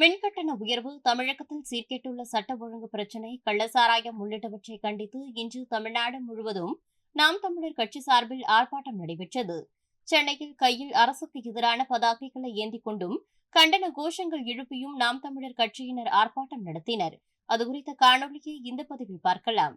மின்கட்டண உயர்வு தமிழகத்தில் சீர்கேட்டுள்ள சட்ட ஒழுங்கு பிரச்சினை கள்ளசாராயம் உள்ளிட்டவற்றை கண்டித்து இன்று தமிழ்நாடு முழுவதும் நாம் தமிழர் கட்சி சார்பில் ஆர்ப்பாட்டம் நடைபெற்றது. சென்னையில் கையில் அரசுக்கு எதிரான பதாகைகளை ஏந்தி கொண்டும் கண்டன கோஷங்கள் எழுப்பியும் நாம் தமிழர் கட்சியினர் ஆர்ப்பாட்டம் நடத்தினர். அது குறித்த காணொலியை இந்த பதிவில் பார்க்கலாம்.